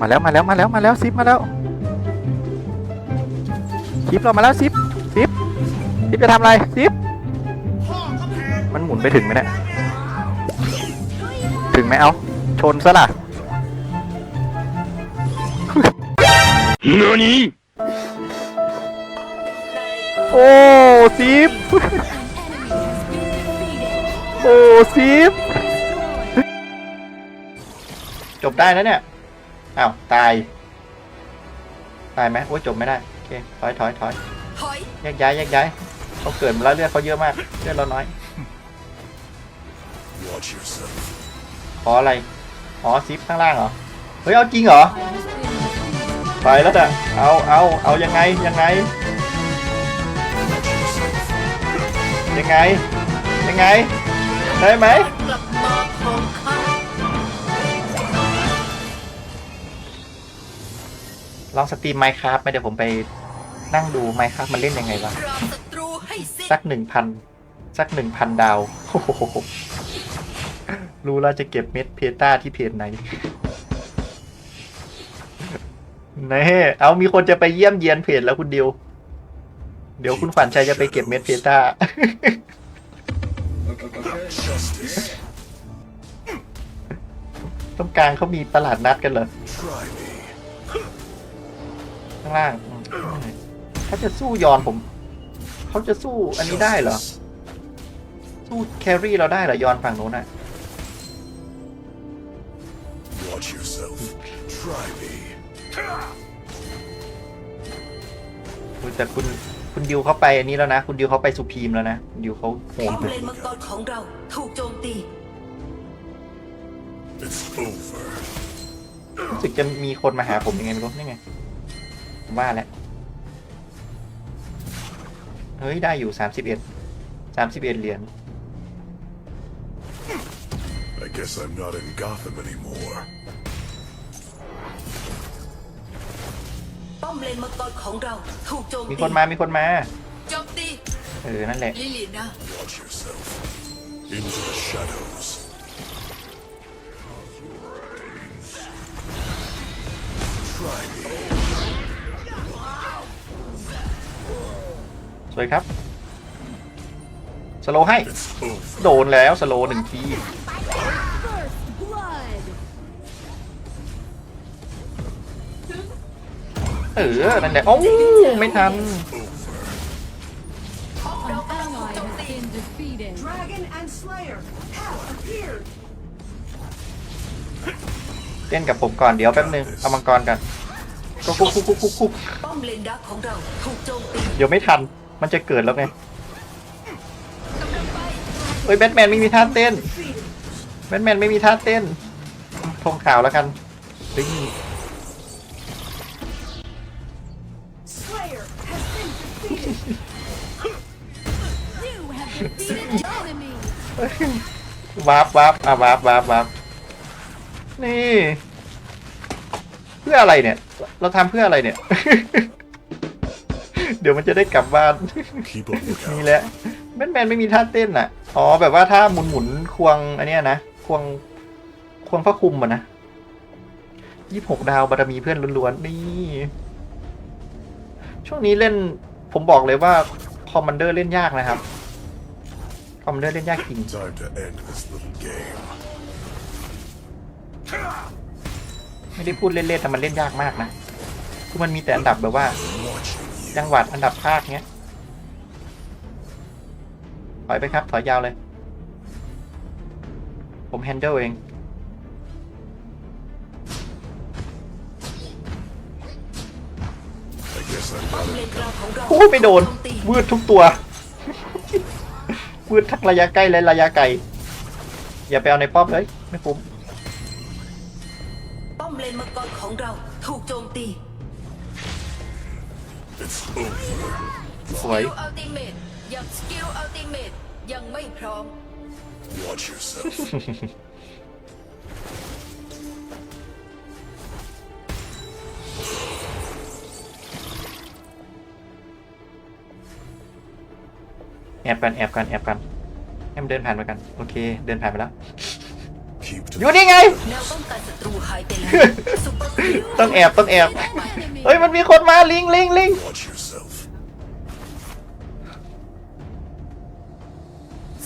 มาแล้วมาแล้วมาแล้วมาแล้วซิปมาแล้วซิปเรามาแล้วซิปซิปซิปจะทำอะไรซิปมันหมุนไปถึงไหมเนี่ยถึงไหมเอาชนซะล่ะ何โอ้ซิปโอ้ซิปจบได้แล้วเนี่ย อ้าวตาย ตายไหมโอ้ยจบไม่ได้โอเคถอยถอยถอยถอยแยกย้ายแยกย้ายเขาเกิดมาแล้วเลือดเขาเยอะมากเลือดเราน้อย Watch yourself. ขออะไรอ๋อซิปข้างล่างเหรอเฮ้ยเอาจริงเหรอไปแล้วจ้ะเอาเอาเอายังไงยังไง ยังไงยังไงได้ไหม องสตรีมไมค์ครับไหมเดี๋ยวผมไปนั่งดูไมค์ครับมันเล่นยังไงวะ สักหนึ่งพันสักหนึ่งพันดาว รู้แล้วจะเก็บเม็ดเพต้าที่เพจไหนเน่เอามีคนจะไปเยี่ยมเยียนเพจแล้วคุณดิว เดี๋ยวคุณขวัญชัยจะไปเก็บเม็ดเพต้า Justice. ตรงกางเขามีตลาดนัดกันเหรอางล่างอืมเขาจะสู้ยอนผม เขาจะสู้อันนี้ได้เหรอ สู้แครี่เราได้เหรอยอนฝั่งโน้นอะ Watch yourself. Try me. อุ๊ยแต่คุณคุณดิวเขาไปอันนี้แล้วนะ คุณดิวเขาไปสุพีมแล้วนะคุณดิวเขาโหป้อมมเลนมังกรของเราถูกโจมตี It's over. รู้สึกจะมีคนมาหาผมยังไงไม่รู้นี่ไงผม ว่าแล้วเฮ้ย ได้อยู่สามสิบเอ็ดสามสิบเอ็ดเหรียญ I guess I'm not in Gotham anymore. ป้อมเลนมังกรของเราถูกโจมตีมีคนมามีคนมา โจมตีเออ นั่นแหละ ลิลินะ Watch yourself. Into the shadows. สวยครับ สโลว์ให้ It's over. โดนแล้วสโลว์หนึ่งทีเออ นั่นแหละโอ้ไม่ทัน Ally has been defeated. Dragon and Slayer have appeared เล่นกับผมก่อนเดี๋ยวแป๊บนึง เอามังกรกันก็คุกคุกคุกคุกคุกป้อมเลนดักของเราถูกโจมตีเดี๋ยวไม่ทัน มันจะเกิดแล้วไงเฮ้ยแบทแมนไม่มีท่าเต้นแบทแมนไม่มีท่าเต้นทงขาวแล้วกันปิ้ง Slayer has been defeated You have defeated the enemy. วาร์ปวาร์ปอะวาร์ปวาร์ปวาร์ปนี่ เพื่ออะไรเนี่ย เราทำเพื่ออะไรเนี่ย เดี๋ยวมันจะได้กลับบ้าน Keep a นี่ lookout. แหละแบทแมนไม่มีท่าเต้นอะ อ๋อ แบบว่าถ้าหมุนหมุนๆควงอันเนี้ยนะ ควง ควงพระคุมอะนะยี่หกดาวบารมีเพื่อนล้วนๆ นี่ ช่วงนี้เล่น ผมบอกเลยว่าคอมมานเดอร์เล่นยากนะครับ คอมมานเดอร์เล่นยากจริง Time to end this little game. ไม่ได้พูดเล่นๆแต่มันเล่นยากมากนะ คือมันมีแต่อันดับแบบว่า Watching you. จังหวัดอันดับภาคเงี้ย ถอยไปครับ ถอยยาวเลย ผมแฮนเดิลเองโอ้ยไม่โดนมืดทุกตัว วืดทั้งระยะใกล้และระยะไกล อย่าไปเอาในป้อมเลย ไม่คุ้มป้อมเลนมังกรของเราถูกโจมตี สวยสกิลอัลติเมตยังสกิลอัลติเมตยังไม่พร้อม Watch yourself. แอบกันแอบกันแอบกันให้มันเดินผ่านไปกัน โอเค เดินผ่านไปแล้ว Keep to อยู่นี่ไง แนวป้องกันศัตรูหายไปแล้ว ซุปเปอร์คิลต้องแอบต้องแอบ Enemy. เฮ้ย มันมีคนมาลิงลิงลิง Watch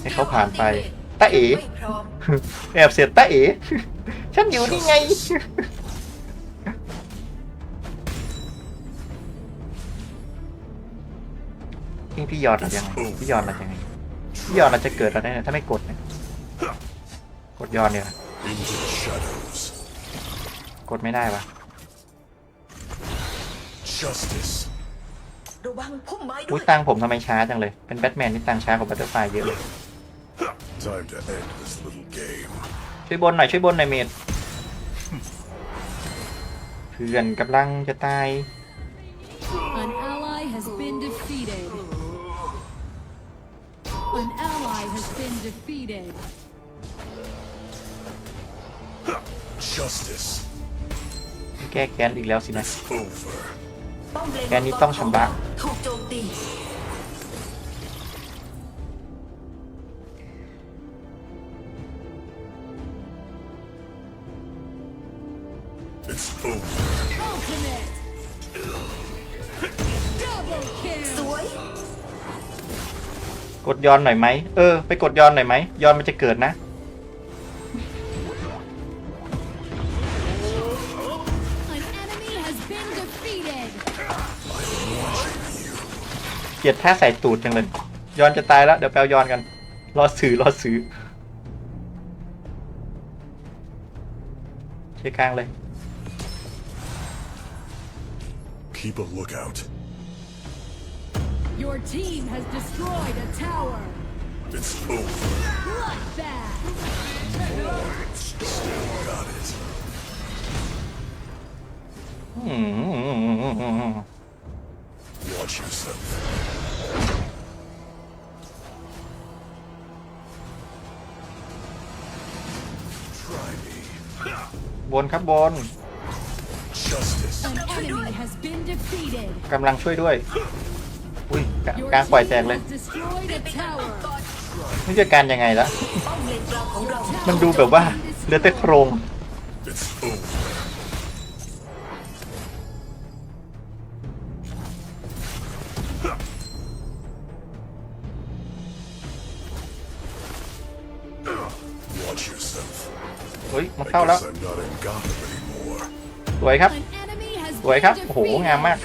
ให้เขาผ่านไปตาเอ๋ไม่พร้อมแอบเสียตาเอ๋ฉันอยู่นี่ไงพี่พี่ยอดเรายังไงพี่ยอดเรายังไงพี่ยอดเราจะเกิดเราได้ไงถ้าไม่กดเนี่ยกดยอดเนี่ย Into the shadows. กดไม่ได้ปะ Justice. ระวังพุ่มไม้ด้อุ้วยยตังค์ผมทำไมช้าจังเลย เป็นแบทแมนที่ตังค์ช้ากว่าบัตเตอร์ไฟเยอะเลย Time to end this little game. ช่วยบนหน่อยช่วยบนหน่อยเมดเพื่อนกำลังจะตาย An ally has been defeated. An ally has been defeated. Justice แก้แค้นอีกแล้วสินะ is over. ป้อมเลนแกนี่ต้องชำระถูกโจมตี ย้อนหน่อยไหมเออไปกดย้อนหน่อยไหมย้อนมันจะเกิดนะเกลียดท่าใส่ตูดจังเลยย้อนจะตายแล้วเดี๋ยวแปลย้อนกัน รอซื้อรอซื้อเช็คกลางเลย Keep a lookout. Your team has destroyed a tower. It's over. Bloodbath. Got it. อืม Watch yourself. Try me. บนครับบน Justice. An enemy has been defeated. กำลังช่วยด้วย อุ้ยก Your กลางปล่อยแตก team เลย has destroyed a tower. นี่จะการยังไงละป้อมเลนกลางของเรามันดูแบบว่าเหลือแต่โครง It's over. Watch yourself. เฮ้ยมัน I เข้าแล้ว guess I'm not in Gotham anymore. สวยครับ An enemy has สวยครับ been โอ้โห defeated. งามมาก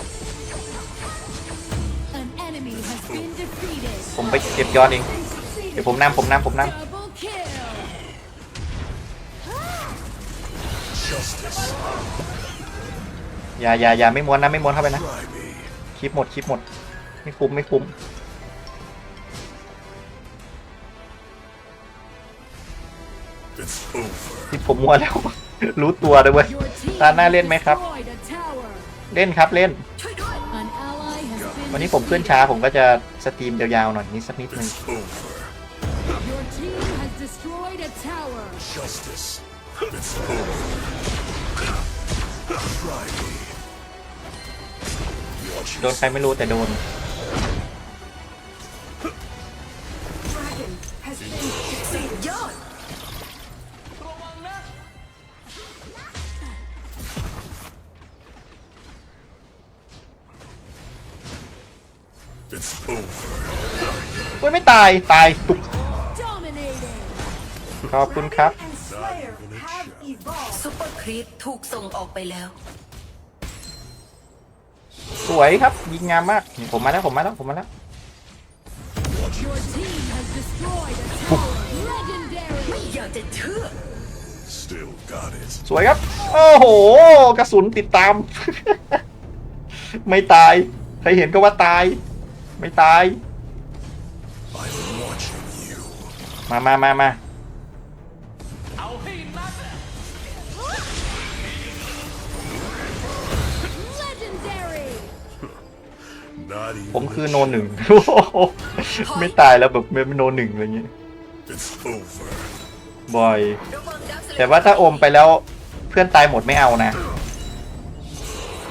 ผมไปเก็บย้อนเองเดี๋ยวผมนำผมนำผมน Double kill. Justice. ำอย่าอย่าอย่าไม่ม้วนนะไม่ม้วนเข้าไปนะ Try me. คลิปหมดคลิปหมด ไม่คุ้มไม่คุ้ม It's over. คลิปผมมัวแล้ว รู้ตัวเลยเว้ย Your team ตาหน้าเล่นไหมครับ destroyed a tower. เล่นครับเล่นช่ วันนี้ผมเคลื่อนช้าผมก็จะสตรีมยาวๆหน่อยนิดสักนิดนึงโดนใครไม่รู้แต่โดนายตายตุก Dominating. ขอบคุณครับซุปเปอร์ครีปถูกส่งออกไปแล้ว สวยครับยิงงามมากนี่ผมมาแล้วผมมาแล้วผมมาแล้ว Your team has destroyed a tower. Legendary. อยากจะเชื่อ Still got it. สวยครับ โอ้โห กระสุนติดตาม ไม่ตาย ใครเห็นก็ว่าตาย ไม่ตาย มามามามา Legendary. Not even ผมคือ a โนหนึ่ง shadow. โอ้โหไม่ตายแล้วแบบไม่โนหนึ่งอะไรเงี้ย It's over. บ่อยระวังดักสเลแต่ว่าถ้าอมไปแล้วเพื่อนตายหมดไม่เอานะ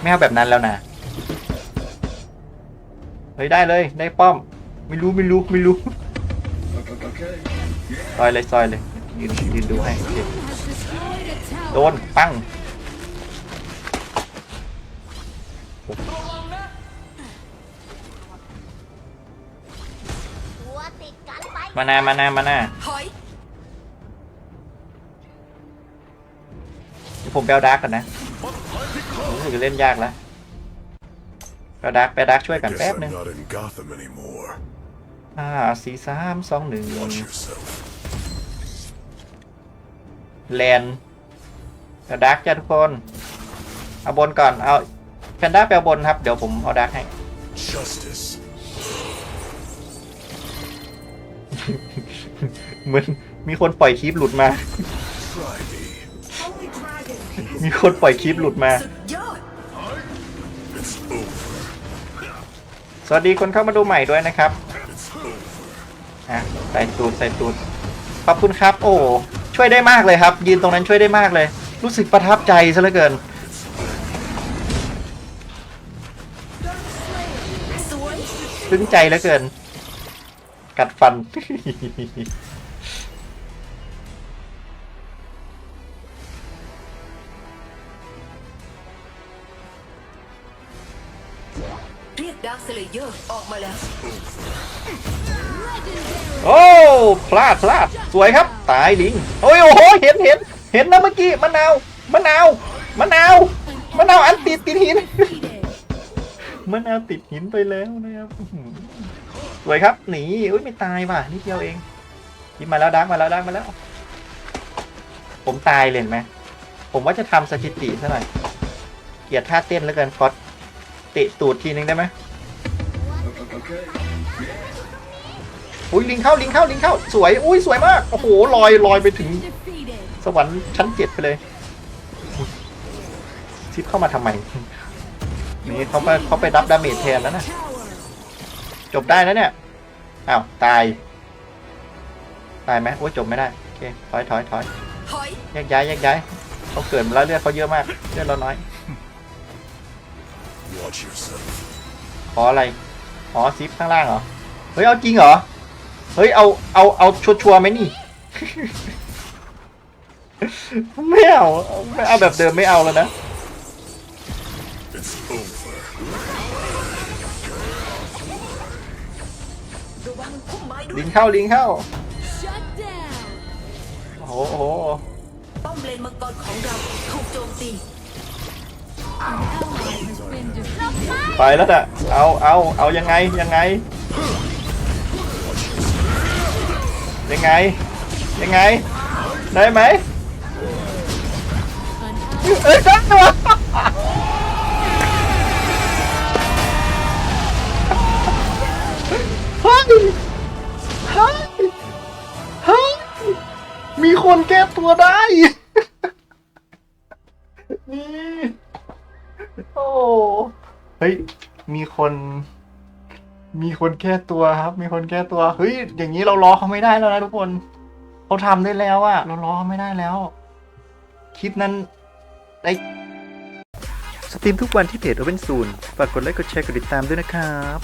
ไม่เอาแบบนั้นแล้วนะเฮ้ยได้เลยได้ป้อม ไม่รู้ไม่รู้ไม่รู้ ซอยเลยซอยเลยยืนยืดูให้โดนปั้งมาหน้ามาหน้ามาหน้าผมแปลดาร์กกันนะรู้สึกเล่นยากแล้วแปลดาร์กแปลดาร์กช่วยกันแป๊บนึง ห้าสี่สามสองหนึ่ง Watch yourself. แลนแปลดาร์กจ้าทุกคน เอาบนก่อน เอาแพนด้าแปลบนครับ เดี๋ยวผมเอาดาร์กให้ Justice. เหมือนมีคนปล่อยคลิปหลุดมา Try me. มีคนปล่อยคลิปหลุดมาสุดยอด It's over. สวัสดีคนเข้ามาดูใหม่ด้วยนะครับ ใส่ตูดใส่ตูดขอบคุณครับ โอ้ช่วยได้มากเลยครับ ยืนตรงนั้นช่วยได้มากเลย รู้สึกประทับใจซะเหลือเกินซึ้งใจเหลือเกิน กัดฟัน เรียกดาร์คสเลเยอร์ออกมาแล้ว โอ้พลาดพลาดสวยครับ ตายลิงโอ้ยโอ้โหเห็นเห็นเห็นนะเมื่อกี้มะนาวมะนาวมะนาวมะนาวอันติดติดหินมะนาวติดหินไปแล้วนะครับสวยครับหนีอุ้ยไม่ตายว่ะนิดเดียวเองยิงมาแล้วดักมาแล้วดักมาแล้ว ผมตายเลยไหมผมว่าจะทำสถิติซะหน่อยเกียดท่าเต้นแล้วกินฟอสเตะตูดทีนึงได้ไหม อุ้ยลิงเข้าลิงเข้าลิงเข้าสวยอุ้ยสวยมากโอ้โหลอยลอยไปถึง สวรรค์ชั้นเจ็ดไปเลยชิปเข้ามาทำไมนี่เขาไปเขาไปรับดาเมจแทนแล้วนะจบได้แล้วเนี่ยอ้าวตายตายไหมโอ้ยจบไม่ได้โอเคถอยถอยถอยแยกย้ายแยกย้ายเขาเกิดมาแล้วเลือดเขาเยอะมากเลือดเราน้อยขออะไร อ๋อซิปข้างล่างเหรอ เฮ้ย เอาจริงเหรอ เฮ้ยเอาเอาเอาชัวร์ๆไหมนี่ ไม่เอาไม่เอาแบบเดิมไม่เอาแล้วนะ It's over. ระวังพุ่มไม้ด้วลิยงเข้าลิงเข้า Shut down. โอ้โหโอ้โหป้อมเลนมังกรของเราถูกโจมตี An ally has been defeated. ไปแล้วน่ะเอาเอาเอายังไงยังไง ยังไง ยังไง ได้ไหมเอ้ยได้วะเฮ้ยเฮ้ยเฮ้ยมีคนแก้ตัวได้นี่โอ้เฮ้ย มีคน มีคนแก้ตัวครับ มีคนแก้ตัว เฮ้ย อย่างนี้เราล้อเขาไม่ได้แล้วนะทุกคน เขาทำได้แล้วอะเราล้อเขาไม่ได้แล้ว คลิปนั้นได้สตรีมทุกวันที่เพจ Open Soon ฝากกดไลค์ กดแชร์ กดติดตามด้วยนะครับ